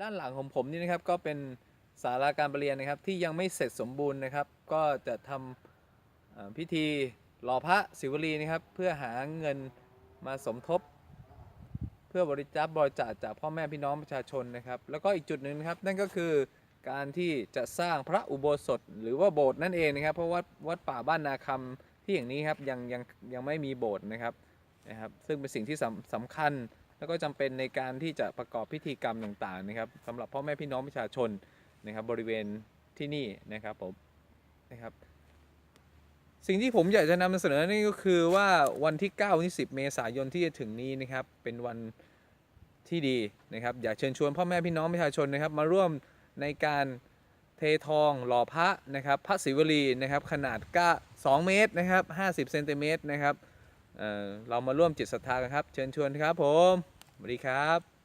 ด้านหลังของผมนี่นะครับก็เป็นศาลาการประเรียนนะครับที่ยังไม่เสร็จสมบูรณ์นะครับ ก็จะทำพิธีหล่อพระศิวลีนะครับ เพื่อหาเงินมาสมทบ เพื่อบริจาคบริจาคจากพ่อแม่พี่น้องประชาชนนะครับ แล้วก็อีกจุดหนึ่งนะครับนั่นก็คือการที่จะสร้างพระอุโบสถหรือว่าโบสถ์นั่นเองนะครับ เพราะวัดวัดป่าบ้านนาคำที่อย่างนี้ครับยังยังยังไม่มีโบสถ์นะครับนะครับ ซึ่งเป็นสิ่งที่สำสำคัญ แล้วก็จำเป็นในการที่จะประกอบพิธีกรรมต่างๆนะครับสำหรับพ่อแม่พี่น้องประชาชนนะครับบริเวณที่นี่นะครับผมนะครับสิ่งที่ผมอยากจะนำเสนอนี่ก็คือว่าวันที่9ที่10 เมษายนที่จะถึงนี้นะครับเป็นวันที่ดีนะครับอยากเชิญชวนพ่อแม่พี่น้องประชาชนนะครับ มาร่วมในการเททองหล่อพระนะครับพระศิวลีนะครับขนาดก้า2เมตรนะครับ50เซนติเมตรนะครับเออเรามาร่วมจิตศรัทธากันครับ เชิญชวนครับผม สวัสดีครับ